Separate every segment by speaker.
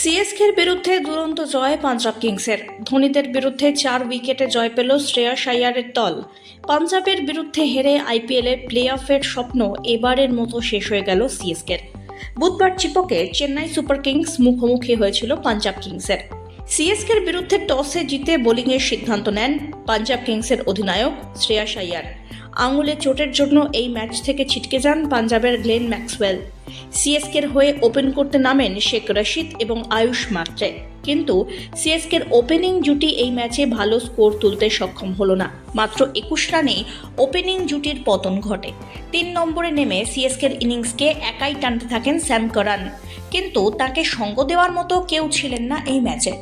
Speaker 1: সিএসকের বিরুদ্ধে দুরন্ত জয় পাঞ্জাব কিংসের। ধোনিদের বিরুদ্ধে চার উইকেটে জয় পেল শ্রেয়াস আইয়ারের দল। পাঞ্জাবের বিরুদ্ধে হেরে আইপিএলে প্লে অফের স্বপ্ন এবারের মতো শেষ হয়ে গেল সিএসকের। বুধবার চিপকে চেন্নাই সুপার কিংস মুখোমুখি হয়েছিল পাঞ্জাব কিংসের। সিএসকের বিরুদ্ধে টসে জিতে বোলিংয়ের সিদ্ধান্ত নেন পাঞ্জাব কিংসের অধিনায়ক শ্রেয়াস আইয়ার আঙুলে চোটের জন্য এই ম্যাচ থেকে ছিটকে যান পাঞ্জাবের গ্লেন ম্যাক্সওয়েল। সিএসকের হয়ে ওপেন করতে নামেন শেখ রশিদ এবং আয়ুষ মাত্রে। কিন্তু সিএসকের ওপেনিং জুটি এই ম্যাচে ভালো স্কোর তুলতে সক্ষম হলো না। মাত্র একুশ রানেই ওপেনিং জুটির পতন ঘটে। তিন নম্বরে নেমে সিএসকের ইনিংসকে একাই টানতে থাকেন স্যাম করান। কিন্তু তাকে সঙ্গ দেওয়ার মতো কেউ ছিলেন না এই ম্যাচে।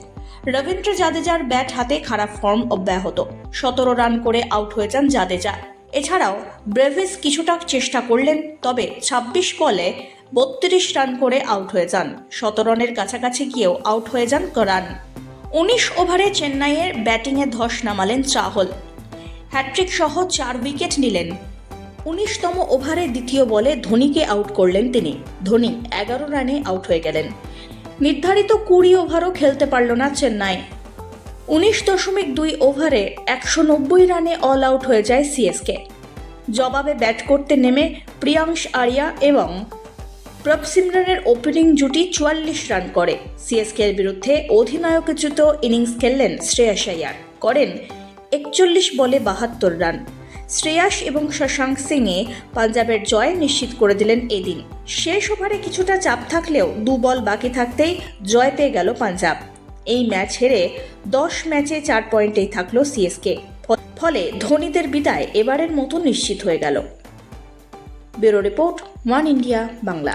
Speaker 1: রবীন্দ্র জাদেজার ব্যাট হাতে খারাপ ফর্ম অব্যাহত। সতেরো রান করে আউট হয়ে যান জাদেজা। এছাড়াও ব্রেভিস কিছুটা চেষ্টা করলেন, তবে ২৬ বলে বত্রিশ রান করে আউট হয়ে যান। শত রানের কাছাকাছি গিয়েও আউট হয়ে যান করান। উনিশ ওভারে চেন্নাইয়ের ব্যাটিংয়ে ধস নামালেন চাহল। হ্যাট্রিক সহ চার উইকেট নিলেন। উনিশতম ওভারে দ্বিতীয় বলে ধোনিকে আউট করলেন তিনি। ধোনি এগারো রানে আউট হয়ে গেলেন। নির্ধারিত কুড়ি ওভারও খেলতে পারল না চেন্নাই। উনিশ দশমিক দুই ওভারে একশো নব্বই রানে অল আউট হয়ে যায় সিএসকে। জবাবে ব্যাট করতে নেমে প্রিয়াংশ আরিয়া এবং প্রভসিমরনের ওপেনিং জুটি চুয়াল্লিশ রান করে। সিএসকের বিরুদ্ধে অধিনায়কোচিত ইনিংস খেললেন শ্রেয়াস আয়ার। করেন একচল্লিশ বলে বাহাত্তর রান। শ্রেয়াস এবং শশাঙ্ক সিংয়ে পাঞ্জাবের জয় নিশ্চিত করে দিলেন এদিন। শেষ ওভারে কিছুটা চাপ থাকলেও দু বল বাকি থাকতেই জয় পেয়ে গেল পাঞ্জাব। এই ম্যাচ হেরে দশ ম্যাচে চার পয়েন্টেই থাকল সিএসকে। ফলে ধোনিদের বিদায় এবারের মতো নিশ্চিত হয়ে গেল। Bureau report, one India, Bangla.